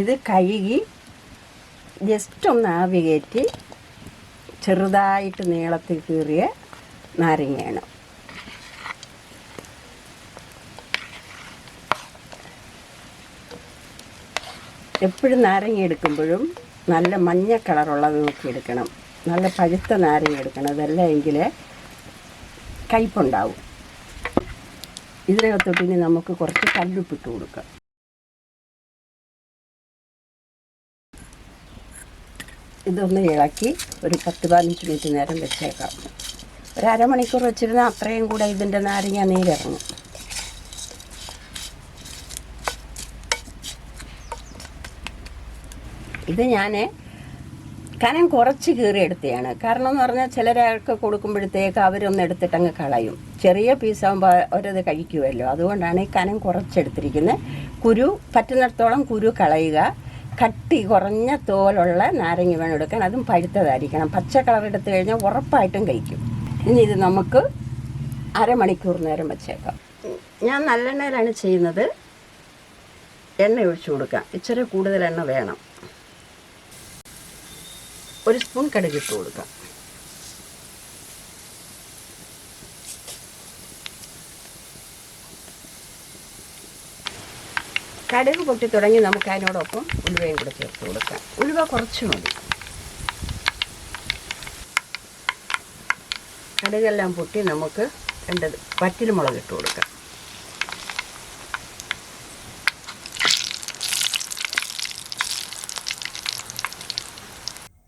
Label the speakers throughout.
Speaker 1: ഇത് കഴുകി ജസ്റ്റ് ഒന്ന് ആവി കയറ്റി ചെറുതായിട്ട് നീളത്തിൽ കീറിയ നാരങ്ങയാണ്. എപ്പോഴും നാരങ്ങ എടുക്കുമ്പോഴും നല്ല മഞ്ഞ കളറുള്ളത് നോക്കി എടുക്കണം. നല്ല പഴുത്ത നാരങ്ങ എടുക്കണം. അതല്ല എങ്കിൽ കയ്പുണ്ടാവും. ഇതിനകത്തോട്ട് ഇനി നമുക്ക് കുറച്ച് കല്ലുപ്പിട്ട് കൊടുക്കാം. ഇതൊന്ന് ഇളക്കി ഒരു പത്ത് പതിനഞ്ച് മിനിറ്റ് നേരം വെച്ചേക്കാം. ഒരു അരമണിക്കൂർ വെച്ചിരുന്നാൽ അത്രയും കൂടെ ഇതിന്റെ നാരങ്ങ നീരിറങ്ങും. ഇത് ഞാൻ കനം കുറച്ച് കീറി എടുത്തതാണ് കാരണം എന്ന് പറഞ്ഞാൽ ചിലരൊക്കെ കൊടുക്കുമ്പോഴത്തേക്ക് അവരൊന്ന് എടുത്തിട്ട് അങ്ങ് കളയും. ചെറിയ പീസാകുമ്പോൾ അവരത് കഴിക്കുമല്ലോ അതുകൊണ്ടാണ് ഈ കനം കുറച്ചെടുത്തിരിക്കുന്നത്. കുരു പറ്റുന്നിടത്തോളം കുരു കളയുക. കട്ടി കുറഞ്ഞ തോലുള്ള നാരങ്ങ വേണം എടുക്കാൻ. അതും പഴുത്തതായിരിക്കണം. പച്ച കളർ എടുത്തു കഴിഞ്ഞാൽ ഉറപ്പായിട്ടും കഴിക്കും. ഇനി ഇത് നമുക്ക് അരമണിക്കൂർ നേരം വെച്ചേക്കാം. ഞാൻ നല്ലെണ്ണയിലാണ് ചെയ്യുന്നത്. എണ്ണ ഒഴിച്ചു കൊടുക്കാം. ഇച്ചിരി കൂടുതൽ എണ്ണ വേണം. ഒരു സ്പൂൺ കടുകിട്ട് കൊടുക്കാം. കടുക് പൊട്ടി തുടങ്ങി നമുക്ക് അതിനോടൊപ്പം ഉലുവയും കൂടെ ചേർത്ത് കൊടുക്കാം. ഉലുവ കുറച്ച് മതി. കടുകെല്ലാം പൊട്ടി നമുക്ക് രണ്ട് പറ്റിൽ മുളക് ഇട്ട് കൊടുക്കാം.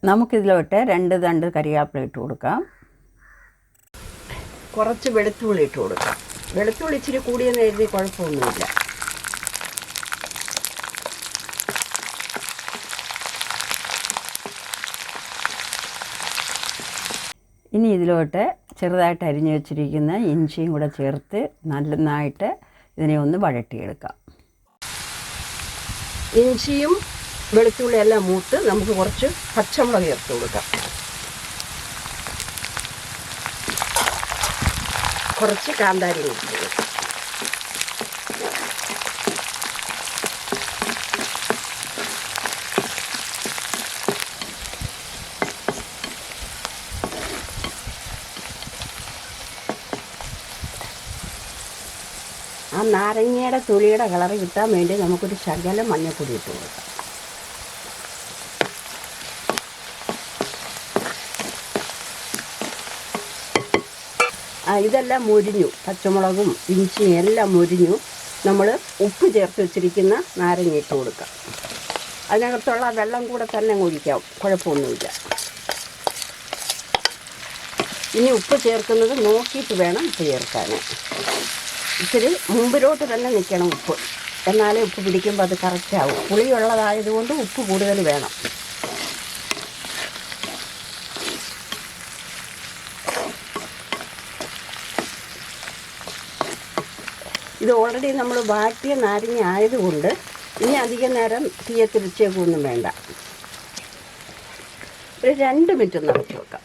Speaker 1: നമുക്കിതിലോട്ട് രണ്ട് തണ്ട് കരിയാപ്പിള ഇട്ട് കൊടുക്കാം. കുറച്ച് വെളുത്തുള്ളി ഇട്ട് കൊടുക്കാം. വെളുത്തുള്ളി ഇച്ചിരി കൂടിയെന്ന് എഴുതി കുഴപ്പമൊന്നുമില്ല. ഇനി ഇതിലോട്ട് ചെറുതായിട്ട് അരിഞ്ഞു വെച്ചിരിക്കുന്ന ഇഞ്ചിയും കൂടെ ചേർത്ത് നന്നായിട്ട് ഇതിനെ ഒന്ന് വഴട്ടിയെടുക്കാം ഇഞ്ചിയും വെളുത്തുള്ളി എല്ലാം മൂത്ത് നമുക്ക് കുറച്ച് പച്ചമുളക് ചേർത്ത് കൊടുക്കാം. കുറച്ച് കാന്താരി കൊടുക്കാം. ആ നാരങ്ങയുടെ തുളിയുടെ കളറ് കിട്ടാൻ വേണ്ടി നമുക്കൊരു ശകലം മഞ്ഞപ്പൊടി ഇട്ട് കൊടുക്കാം. ആ ഇതെല്ലാം മുരിഞ്ഞു. പച്ചമുളകും ഇഞ്ചിയും എല്ലാം മുരിഞ്ഞു. നമ്മൾ ഉപ്പ് ചേർത്ത് വെച്ചിരിക്കുന്ന നാരങ്ങ ഇട്ട് കൊടുക്കാം. അതിനകത്തുള്ള വെള്ളം കൂടെ തന്നെ ഒഴിക്കാം. കുഴപ്പമൊന്നുമില്ല. ഇനി ഉപ്പ് ചേർക്കുന്നത് നോക്കിയിട്ട് വേണം ചേർക്കാൻ ഇച്ചിരി മുമ്പിലോട്ട് തന്നെ നിൽക്കണം ഉപ്പ്. എന്നാലേ ഉപ്പ് പിടിക്കുമ്പോൾ അത് കറക്റ്റാവും പുളിയുള്ളതായതുകൊണ്ട് ഉപ്പ് കൂടുതൽ വേണം. ഇത് ഓൾറെഡി നമ്മൾ വാട്ടിയ നാരങ്ങ ആയതുകൊണ്ട് ഇനി അധികം നേരം തീയത്തിരിച്ചേക്കൊന്നും വേണ്ട. ഒരു രണ്ട് മിനിറ്റ് ഒന്ന് വെക്കാം.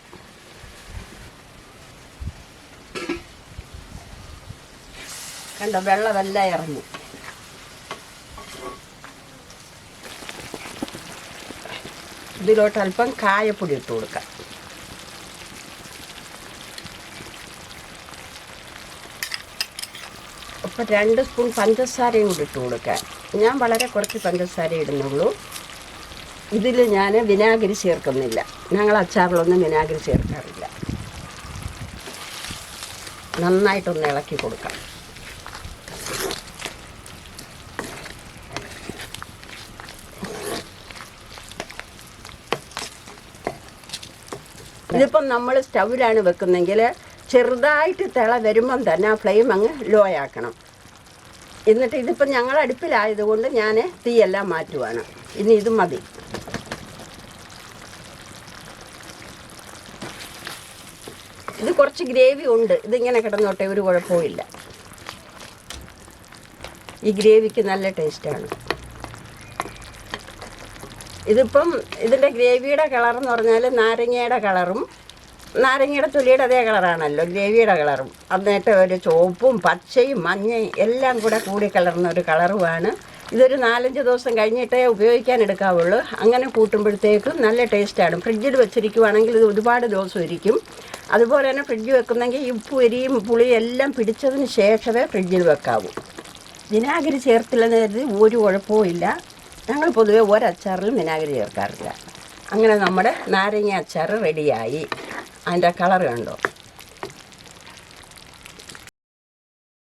Speaker 1: കണ്ടോ വെള്ളമെല്ലാം ഇറങ്ങി. ഇതിലോട്ട് അല്പം കായപ്പൊടി ഇട്ട് കൊടുക്കാം. അപ്പോൾ രണ്ട് സ്പൂൺ പഞ്ചസാരയും കൂടി ഇട്ട് കൊടുക്കാം. ഞാൻ വളരെ കുറച്ച് പഞ്ചസാര ഇടുന്നുള്ളൂ. ഇതിൽ ഞാൻ വിനാഗിരി ചേർക്കുന്നില്ല. ഞങ്ങൾ അച്ചാറിലൊന്നും വിനാഗിരി ചേർക്കാറില്ല. നന്നായിട്ടൊന്ന് ഇളക്കി കൊടുക്കാം. ഇതിപ്പം നമ്മൾ സ്റ്റൗവിലാണ് വെക്കുന്നെങ്കിൽ ചെറുതായിട്ട് തിള വരുമ്പം തന്നെ ആ ഫ്ലെയിം അങ്ങ് ലോ ആക്കണം. എന്നിട്ട് ഇതിപ്പം ഞങ്ങൾ അടുപ്പിലായതുകൊണ്ട് ഞാൻ തീയെല്ലാം മാറ്റുവാണ്. ഇനി ഇത് മതി. ഇത് കുറച്ച് ഗ്രേവി ഉണ്ട്. ഇതിങ്ങനെ കിടന്നോട്ടെ ഒരു കുഴപ്പമില്ല ഈ ഗ്രേവിക്ക് നല്ല ടേസ്റ്റാണ് ഇതിപ്പം ഇതിന്റെ ഗ്രേവിയുടെ കളർ എന്ന് പറഞ്ഞാൽ നാരങ്ങയുടെ കളറും നാരങ്ങയുടെ തൊലിയുടെ അതേ കളറാണല്ലോ ഗ്രേവിയുടെ കളറും. എന്നിട്ട് ഒരു ചുവപ്പും പച്ചയും മഞ്ഞയും എല്ലാം കൂടെ കൂടി കലർന്ന ഒരു കളറുമാണ്. ഇതൊരു നാലഞ്ച് ദിവസം കഴിഞ്ഞിട്ടേ ഉപയോഗിക്കാൻ എടുക്കാവുള്ളൂ. അങ്ങനെ കൂട്ടുമ്പോഴത്തേക്കും നല്ല ടേസ്റ്റാണ്. ഫ്രിഡ്ജിൽ വെച്ചിരിക്കുവാണെങ്കിൽ ഇത് ഒരുപാട് ദിവസം ഇരിക്കും. അതുപോലെ തന്നെ ഫ്രിഡ്ജ് വെക്കുന്നെങ്കിൽ ഉപ്പും എരിയും പുളിയും എല്ലാം പിടിച്ചതിന് ശേഷമേ ഫ്രിഡ്ജിൽ വെക്കാവൂ. വിനാഗിരി ചേർത്തില്ലെന്ന് കരുതി ഒരു കുഴപ്പവും ഇല്ല. ഞങ്ങൾ പൊതുവെ ഒരച്ചാറിലും വിനാഗിരി ചേർക്കാറില്ല. അങ്ങനെ നമ്മുടെ നാരങ്ങ അച്ചാർ റെഡിയായി അതിന്റെ കളർ കണ്ടോ?